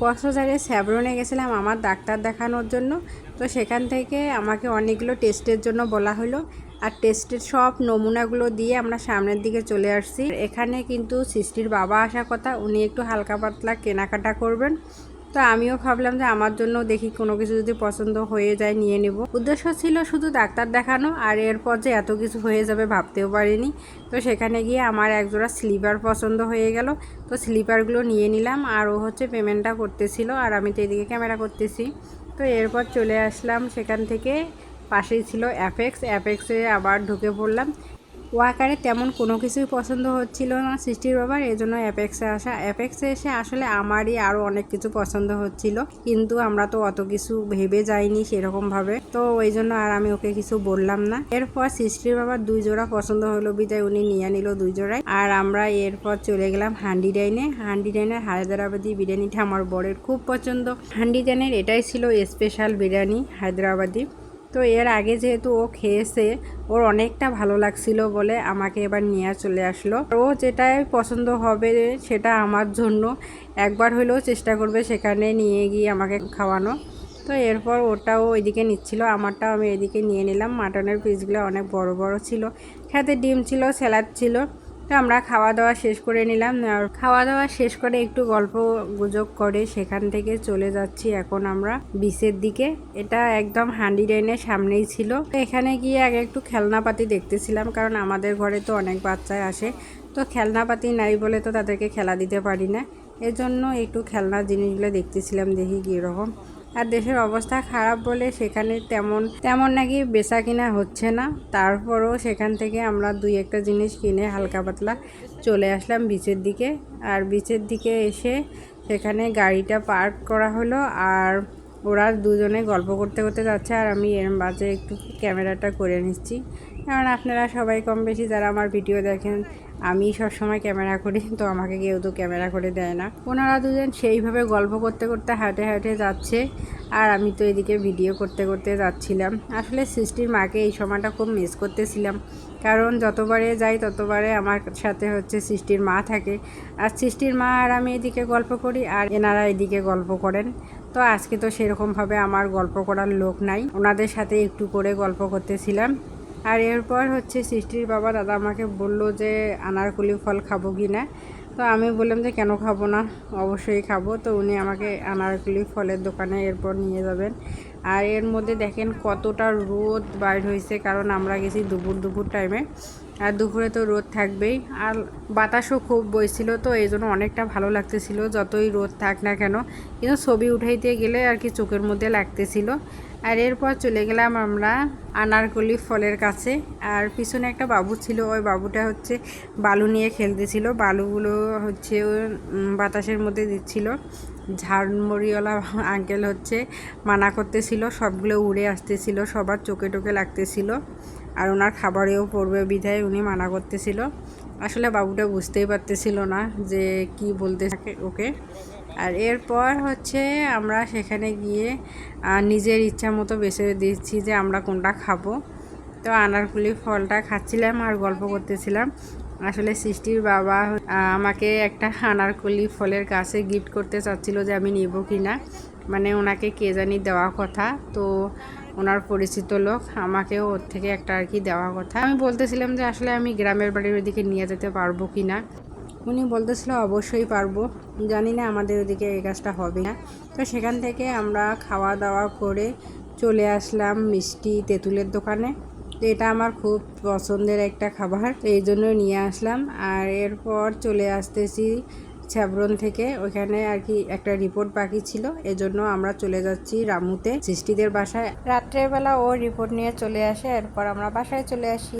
কক্সবাজারে স্যাবরনে গেছিলাম আমার ডাক্তার দেখানোর জন্য। তো সেখান থেকে আমাকে অনেকগুলো টেস্টের জন্য বলা হলো। আর টেস্টের সব নমুনাগুলো দিয়ে আমরা সামনের দিকে চলে আসছি। এখানে কিন্তু সৃষ্টির বাবা আসার কথা, উনি একটু হালকা পাতলা কেনাকাটা করবেন। তো আমিও ভাবলাম যে আমার জন্য দেখি কোনো কিছু যদি পছন্দ হয়ে যায় নিয়ে নেব। উদ্দেশ্য ছিল শুধু ডাক্তার দেখানো আর এরপর যে এত কিছু হয়ে যাবে ভাবতেও পারিনি। তো সেখানে গিয়ে আমার একজোড়া স্লিপার পছন্দ হয়ে গেল। তো স্লিপারগুলো নিয়ে নিলাম আর ও হচ্ছে পেমেন্টটা করতেছিল আর আমি তো এদিকে ক্যামেরা করতেছি। তো এরপর চলে আসলাম সেখান থেকে। পাশেই ছিল অ্যাপেক্স অ্যাপেক্সে আবার ঢুকে পড়লাম। ওয়াকারে তেমন কোনো কিছুই পছন্দ হচ্ছিল না সৃষ্টির বাবার এই জন্য অ্যাপেক্সে আসা। অ্যাপেক্সে এসে আসলে আমারই আরও অনেক কিছু পছন্দ হচ্ছিল, কিন্তু আমরা তো অত কিছু ভেবে যাইনি সেরকমভাবে। তো ওই জন্য আর আমি ওকে কিছু বললাম না। এরপর সৃষ্টির বাবার দুই জোড়া পছন্দ হলো বিদায়, উনি নিয়ে নিল দুই জোড়ায় আর আমরা এরপর চলে গেলাম হান্ডি ডাইনে হান্ডি ডাইনের হায়দ্রাবাদি বিরিয়ানিটা আমার বরের খুব পছন্দ। হান্ডি ডাইনের এটাই ছিল স্পেশাল বিরিয়ানি হায়দ্রাবাদি। তো এর আগে যেহেতু ও খেয়েছে, ওর অনেকটা ভালো লাগছিল বলে আমাকে এবার নিয়ে চলে আসলো। ও যেটাই পছন্দ হবে সেটা আমার জন্য, একবার হলেও চেষ্টা করবে সেখানে নিয়ে গিয়ে আমাকে খাওয়ানো। তো এরপর ওটাও ওইদিকে নিচ্ছিল, আমারটাও আমি এদিকে নিয়ে নিলাম। মাটনের পিসগুলো অনেক বড় বড় ছিল। খেতে ডিম ছিল, স্যালাড ছিল। তো আমরা খাওয়া দাওয়া শেষ করে নিলাম। আর খাওয়া দাওয়া শেষ করে একটু গল্প গুজব করে সেখান থেকে চলে যাচ্ছি এখন আমরা বিচের দিকে। এটা একদম হান্ডি ডাইনের সামনেই ছিল। এখানে গিয়ে আগে একটু খেলনাপাতি দেখতেছিলাম, কারণ আমাদের ঘরে তো অনেক বাচ্চায় আসে। তো খেলনাপাতি নাই বলে তো তাদেরকে খেলা দিতে পারি না। এজন্য একটু খেলনার জিনিসগুলো দেখতেছিলাম, দেখি কীরকম। আর দেশের অবস্থা খারাপ বলে সেখানে তেমন তেমন নাকি বেচা কিনা হচ্ছে না। তারপরও সেখান থেকে আমরা দুই একটা জিনিস কিনে হালকা পাতলা চলে আসলাম বিচের দিকে। আর বিচের দিকে এসে সেখানে গাড়িটা পার্ক করা হলো আর ওরা দুজনে গল্প করতে করতে যাচ্ছে আর আমি এর বাজে একটু ক্যামেরাটা করে নিচ্ছি। কারণ আপনারা সবাই কম বেশি যারা আমার ভিডিও দেখেন আমি সবসময় ক্যামেরা করি, তো আমাকে কেউ তো ক্যামেরা করে দেয় না। ওনারা দুজন সেইভাবে গল্প করতে করতে হাঁটে হাঁটে যাচ্ছে, আর আমি তো এদিকে ভিডিও করতে করতে যাচ্ছিলাম। আসলে সৃষ্টির মাকে এই সময়টা খুব মিস করতেছিলাম, কারণ যতবারে যাই ততবারে আমার সাথে হচ্ছে সৃষ্টির মা থাকে। আর সৃষ্টির মা আর আমি এদিকে গল্প করি, আর এনারা এদিকে গল্প করেন। তো আজকে তো সেরকমভাবে আমার গল্প করার লোক নাই। ওনাদের সাথে একটু করে গল্প করতেছিলাম। আর এরপর হচ্ছে সৃষ্টির বাবা দাদা আমাকে বলল যে আনারকুলি ফল খাব কি না? তো আমি বললাম যে, কেন খাব না? অবশ্যই খাব। তো উনি আমাকে আনারকুলি ফলের দোকানে এরপর নিয়ে যাবেন। আর এর মধ্যে দেখেন কতটা রোদ বাইর হয়েছে, কারণ আমরা গেছি দুপুর দুপুর টাইমে আর দুপুরে তো রোদ থাকবেই। আর বাতাসও খুব বইছিল, তো এই জন্য অনেকটা ভালো লাগতেছিল, যতই রোদ থাক না কেন। কিন্তু ছবি উঠাইতে গেলে আর কি চোখের মধ্যে লাগতেছিল। আর এরপর চলে গেলাম আমরা আনারকলি ফলের কাছে। আর পিছনে একটা বাবু ছিল, ওই বাবুটা হচ্ছে বালু নিয়ে খেলতেছিল। বালুগুলো হচ্ছে বাতাসের মধ্যে দিচ্ছিল। ঝাড়মড়িওয়ালা আঙ্কেল হচ্ছে মানা করতেছিল, সবগুলো উড়ে আসতেছিল, সবার চোখে টোকে লাগতেছিল। আর ওনার খাবারেও পড়বে বিধায় উনি মানা করতেছিল। আসলে বাবুটা বুঝতেই পারতেছিল না যে কি বলতে থাকে ওকে। আর এরপর হচ্ছে আমরা সেখানে গিয়ে নিজের ইচ্ছা মতো বেছে দিচ্ছি যে আমরা কোনটা খাব। তো আনারকুলি ফলটা খাচ্ছিলাম আর গল্প করতেছিলাম। আসলে সৃষ্টির বাবা আমাকে একটা আনারকলি ফলের কাছে গিফট করতে চাচ্ছিল যে আমি নিব কি না মানে ওনাকে কে জানি দেওয়া কথা। তো ওনার পরিচিত লোক আমাকেও ওর থেকে একটা আর কি দেওয়া কথা। আমি বলতেছিলাম যে আসলে আমি গ্রামের বাড়ির ওদিকে নিয়ে যেতে পারব কি না উনি বলতেছিল, অবশ্যই পারব। জানি না আমাদের ওদিকে এই কাজটা হবে না। তো সেখান থেকে আমরা খাওয়া দাওয়া করে চলে আসলাম মিষ্টি তেঁতুলের দোকানে। তো এটা আমার খুব পছন্দের একটা খাবার, এই জন্য নিয়ে আসলাম। আর এরপর চলে আসতেছি ছ্যাবরন থেকে। ওইখানে আর কি একটা রিপোর্ট বাকি ছিল, এজন্য আমরা চলে যাচ্ছি রামুতে। সৃষ্টিদের বাসায়। রাত্রেবেলা ও রিপোর্ট নিয়ে চলে আসে, এরপর আমরা বাসায় চলে আসি।